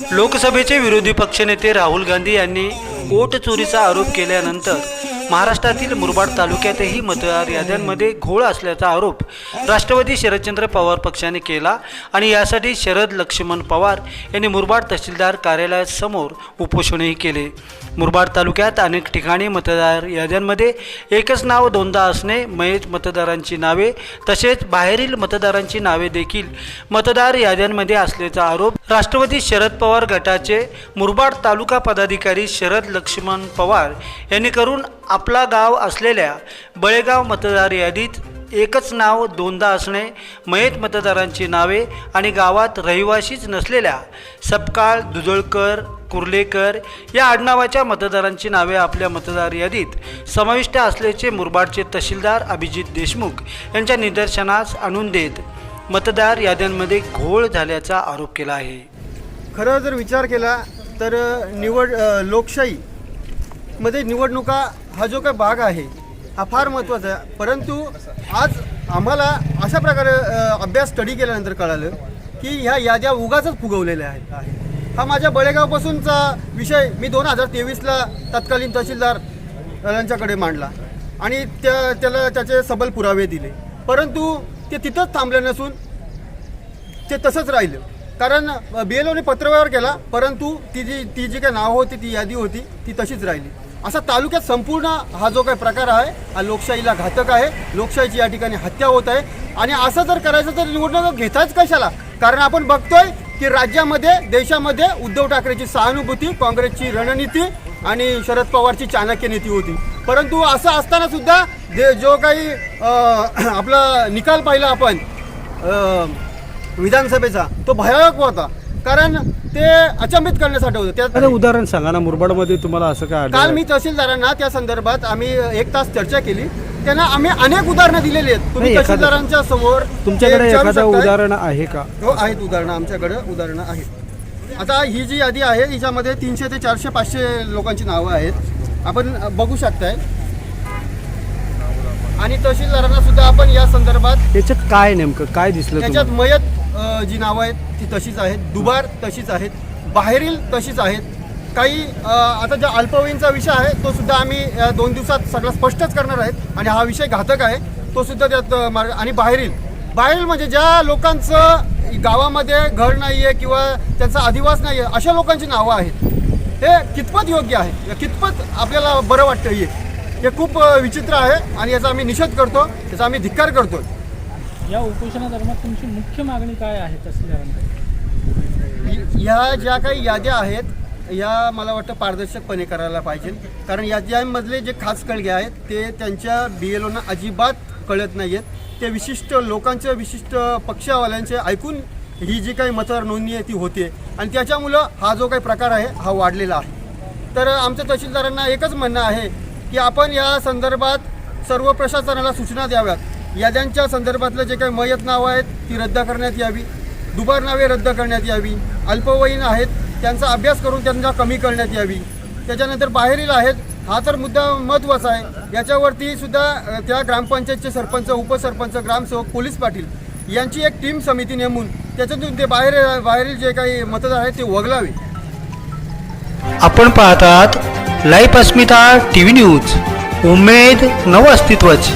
लोकसभेचे विरोधी पक्षनेते राहुल गांधी यांनी ओट चोरीचा आरोप केल्यानंतर महाराष्ट्रातील मुरबाड तालुक्यातही मतदार याद्यांमध्ये घोळ असल्याचा आरोप राष्ट्रवादी शरदचंद्र पवार पक्षाने केला आणि यासाठी शरद लक्ष्मण पवार यांनी मुरबाड तहसीलदार कार्यालयासमोर उपोषणही केले. मुरबाड तालुक्यात अनेक ठिकाणी मतदार याद्यांमध्ये एकच नाव दोनदा असणे मयत मतदारांची नावे तसेच बाहेरील मतदारांची नावे देखील मतदार याद्यांमध्ये असल्याचा आरोप राष्ट्रवादी शरद पवार गटाचे मुरबाड तालुका पदाधिकारी शरद लक्ष्मण पवार यांनी करून आपला गाव असलेल्या बळेगाव मतदार यादीत एकच नाव दोनदा असणे मयत मतदारांची नावे आणि गावात रहिवाशीच नसलेल्या सपकाळ दुजळकर कुर्लेकर या आडनावाच्या मतदारांची नावे आपल्या मतदार यादीत समाविष्ट असल्याचे मुरबाडचे तहसीलदार अभिजित देशमुख यांच्या निदर्शनास आणून देत मतदार याद्यांमध्ये घोळ झाल्याचा आरोप केला आहे. खरं जर विचार केला तर निवड लोकशाही मध्ये निवडणुका हा जो काही भाग आहे हा फार महत्त्वाचा आहे. परंतु आज आम्हाला अशा प्रकारे अभ्यास स्टडी केल्यानंतर कळालं की ह्या याद्या उगाचच फुगवलेल्या आहेत. हा माझ्या बळेगावपासूनचा विषय मी दोन हजार तेवीसला तत्कालीन तहसीलदार यांच्याकडे मांडला आणि त्या त्याला त्याचे सबल पुरावे दिले. परंतु ते तिथंच थांबले नसून ते तसंच राहिलं. कारण बी एल ओने पत्रव्यवहार केला परंतु ती जी ती जी काही नावं होती ती यादी होती ती तशीच राहिली. असा तालुक्यात संपूर्ण हा जो काही प्रकार आहे हा लोकशाहीला घातक आहे. लोकशाहीची या ठिकाणी हत्या होत आहे. आणि असं जर करायचं तर निवडणूक घेताच कशाला? कारण आपण बघतोय की राज्यामध्ये देशामध्ये उद्धव ठाकरेची सहानुभूती काँग्रेसची रणनीती आणि शरद पवारची चाणक्य नीती होती. परंतु असं असताना सुद्धा जे जो काही आपला निकाल पाहिला आपण विधानसभेचा तो भयानक होता. कारण ते अचंबित करण्यासाठी होतं. त्यात उदाहरण सांगा ना मुरबाडमध्ये तुम्हाला असं काय काल? मी तहसीलदारांना त्या संदर्भात आम्ही एक तास चर्चा केली. त्यांना आम्ही अनेक उदाहरणं दिलेली आहेत. तुम्ही नाही, एखादं- तहसीलदारांच्या समोर तुमच्याकडे ते विचारू एखादं शकताय. उदाहरण आहे का? हो आहेत उदाहरणं आमच्याकडे उदाहरणं आहेत. आता ही जी यादी आहे हिच्यामध्ये तीनशे ते चारशे पाचशे लोकांची नावं आहेत. आपण बघू शकताय. आणि तहसीलदारांना सुद्धा आपण या संदर्भात याच्यात काय नेमकं? काय दिसलं त्याच्यात तुम्हाला? मयत जी नावं आहेत ती तशीच आहेत. दुबार तशीच आहेत. बाहेरील तशीच आहेत. काही आता ज्या अल्पवयीनचा विषय आहे तो सुद्धा आम्ही दोन दिवसात सगळं स्पष्टच करणार आहेत आणि हा विषय घातक आहे. तो सुद्धा त्यात मार्ग आणि बाहेरील. बाहेरील म्हणजे ज्या लोकांचं गावामध्ये घर नाही आहे किंवा त्यांचा अधिवास नाही आहे अशा लोकांची नावं आहेत. हे कितपत योग्य आहे? कितपत आपल्याला बरं वाटतं हे? हे खूप विचित्र आहे आणि याचा आम्ही निषेध करतो याचा आम्ही धिक्कार करतो या उपोषणादरम्यान तुमची मुख्य मागणी काय आहे तहसीलदारांकडे ह्या ज्या काही याद्या आहेत या मला वाटतं पारदर्शकपणे करायला पाहिजे. कारण याद्यांमधले जे खास कळगे आहेत ते त्यांच्या बी एल ओना अजिबात कळत नाही आहेत ते विशिष्ट लोकांच्या विशिष्ट पक्षावाल्यांचे ऐकून ही जी काही मतदार नोंदणी आहे ती होते. आणि त्याच्यामुळं हा जो काही प्रकार आहे हा वाढलेला आहे. तर आमच्या तहसीलदारांना एकच म्हणणं आहे की आपण या संदर्भात सर्व प्रशासनाला सूचना द्याव्यात. याद्यांच्या संदर्भातलं जे काही मयत नावं आहेत ती रद्द करण्यात यावी. दुबार नावे रद्द करण्यात यावी. अल्पवयीन आहेत त्यांचा अभ्यास करून त्यांना कमी करण्यात यावी. त्याच्यानंतर बाहेरील आहेत हा तर मुद्दा महत्त्वाचा आहे. याच्यावरती सुद्धा त्या ग्रामपंचायतचे सरपंच उपसरपंच ग्रामसेवक पोलीस पाटील यांची एक टीम समिती नेमून त्याच्यातून ते बाहेर बाहेरील जे काही मतदार आहेत ते वगलावे. आपण पाहतात life Asmita T V news. उमेद नव अस्तित्वाची.